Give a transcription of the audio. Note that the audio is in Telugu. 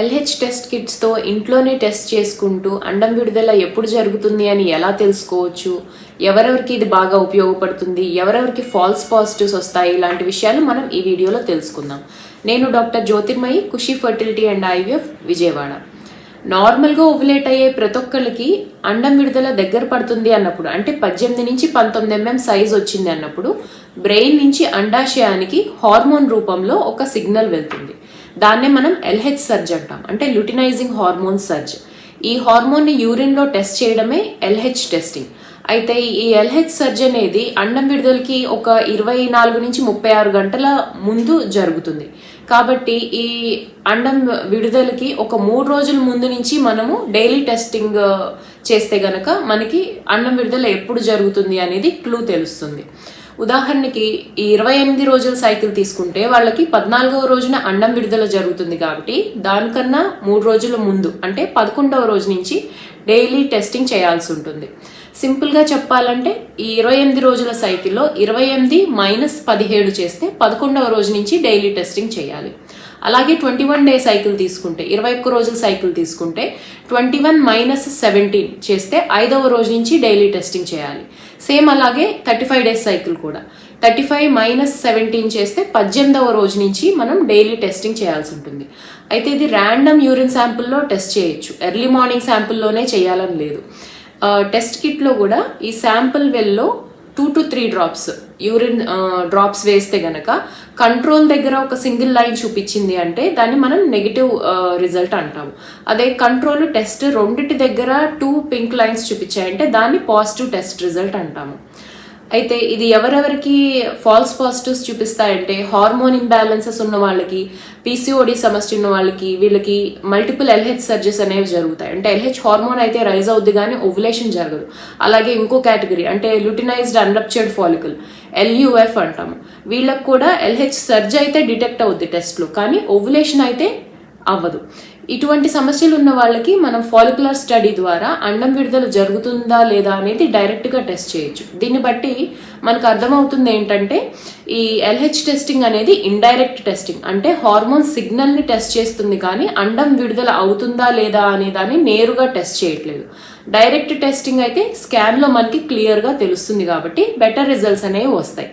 ఎల్హెచ్ టెస్ట్ కిట్స్తో ఇంట్లోనే టెస్ట్ చేసుకుంటూ అండం విడుదల ఎప్పుడు జరుగుతుంది అని ఎలా తెలుసుకోవచ్చు? ఎవరెవరికి ఇది బాగా ఉపయోగపడుతుంది? ఎవరెవరికి ఫాల్స్ పాజిటివ్స్ వస్తాయి? ఇలాంటి విషయాలు మనం ఈ వీడియోలో తెలుసుకుందాం. నేను doctor Jyothirmayi Khushi fertility and IVF Vijayawada. నార్మల్గా ఓవులేట్ అయ్యే ప్రతి ఒక్కరికి అండం విడుదల దగ్గర పడుతుంది అన్నప్పుడు అంటే పద్దెనిమిది నుంచి పంతొమ్మిది ఎంఎం సైజ్ వచ్చింది అన్నప్పుడు బ్రెయిన్ నుంచి అండాశయానికి హార్మోన్ రూపంలో ఒక సిగ్నల్ వెళ్తుంది. దాన్నే మనం ఎల్హెచ్ సర్జ్ అంటాం. అంటే లుటినైజింగ్ హార్మోన్ సర్జ్. ఈ హార్మోన్ని యూరిన్లో టెస్ట్ చేయడమే ఎల్హెచ్ టెస్టింగ్. అయితే ఈ ఎల్హెచ్ సర్జ్ అనేది అండం విడుదలకి ఒక ఇరవై నాలుగు నుంచి ముప్పై ఆరు గంటల ముందు జరుగుతుంది. కాబట్టి ఈ అండం విడుదలకి ఒక మూడు రోజుల ముందు నుంచి మనము డైలీ టెస్టింగ్ చేస్తే గనక మనకి అండం విడుదల ఎప్పుడు జరుగుతుంది అనేది క్లూ తెలుస్తుంది. ఉదాహరణకి ఈ ఇరవై ఎనిమిది రోజుల సైకిల్ తీసుకుంటే వాళ్ళకి పద్నాలుగవ రోజున అండం విడుదల జరుగుతుంది కాబట్టి దానికన్నా మూడు రోజుల ముందు అంటే పదకొండవ రోజు నుంచి డైలీ టెస్టింగ్ చేయాల్సి ఉంటుంది. సింపుల్గా చెప్పాలంటే ఈ ఇరవై ఎనిమిది రోజుల సైకిల్లో ఇరవై ఎనిమిది మైనస్ పదిహేడు చేస్తే పదకొండవ రోజు నుంచి డైలీ టెస్టింగ్ చేయాలి. అలాగే ట్వంటీ వన్ డే సైకిల్ తీసుకుంటే ఇరవై ఒక్క రోజుల సైకిల్ తీసుకుంటే ట్వంటీ వన్ మైనస్ సెవెంటీన్ చేస్తే ఐదవ రోజు నుంచి డైలీ టెస్టింగ్ చేయాలి. సేమ్ అలాగే థర్టీ ఫైవ్ డేస్ సైకిల్ కూడా. థర్టీ ఫైవ్ మైనస్ సెవెంటీన్ చేస్తే పద్దెనిమిదవ రోజు నుంచి మనం డైలీ టెస్టింగ్ చేయాల్సి ఉంటుంది. అయితే ఇది ర్యాండమ్ యూరిన్ శాంపుల్లో టెస్ట్ చేయొచ్చు. ఎర్లీ మార్నింగ్ శాంపుల్లోనే చేయాలని లేదు. టెస్ట్ కిట్లో కూడా ఈ sample వెల్లో two to three drops urine drops వేస్తే గనక కంట్రోల్ దగ్గర ఒక సింగిల్ లైన్ చూపించింది అంటే దాన్ని మనం నెగిటివ్ రిజల్ట్ uh, అంటాము. అదే కంట్రోల్ టెస్ట్ రెండింటి దగ్గర టూ పింక్ లైన్స్ చూపించాయంటే దాన్ని పాజిటివ్ టెస్ట్ రిజల్ట్ అంటాము. అయితే ఇది ఎవరెవరికి ఫాల్స్ పాజిటివ్స్ చూపిస్తాయంటే హార్మోన్ ఇంబ్యాలెన్సెస్ ఉన్న వాళ్ళకి పీసీఓడి సమస్య ఉన్న వాళ్ళకి వీళ్ళకి మల్టిపుల్ ఎల్హెచ్ సర్జెస్ అనేవి జరుగుతాయి. అంటే ఎల్హెచ్ హార్మోన్ అయితే రైజ్ అవుద్ది కానీ ఓవులేషన్ జరగదు. అలాగే ఇంకో కేటగిరీ అంటే లుటినైజ్డ్ అన్రప్చర్డ్ ఫాలికల్ ఎల్యుఎఫ్ అంటాము వీళ్ళకి కూడా ఎల్హెచ్ సర్జ్ అయితే డిటెక్ట్ అవుద్ది టెస్ట్లో కానీ ఓవులేషన్ అయితే అవ్వదు. ఇటువంటి సమస్యలు ఉన్న వాళ్ళకి మనం ఫాలికులర్ స్టడీ ద్వారా అండం విడుదల జరుగుతుందా లేదా అనేది డైరెక్ట్గా టెస్ట్ చేయొచ్చు. దీన్ని బట్టి మనకు అర్థమవుతుంది ఏంటంటే ఈ ఎల్హెచ్ టెస్టింగ్ అనేది ఇండైరెక్ట్ టెస్టింగ్ అంటే హార్మోన్ సిగ్నల్ని టెస్ట్ చేస్తుంది కానీ అండం విడుదల అవుతుందా లేదా అనే దాన్ని నేరుగా టెస్ట్ చేయట్లేదు. డైరెక్ట్ టెస్టింగ్ అయితే స్కాన్లో మనకి క్లియర్గా తెలుస్తుంది కాబట్టి బెటర్ రిజల్ట్స్ అనేవి వస్తాయి.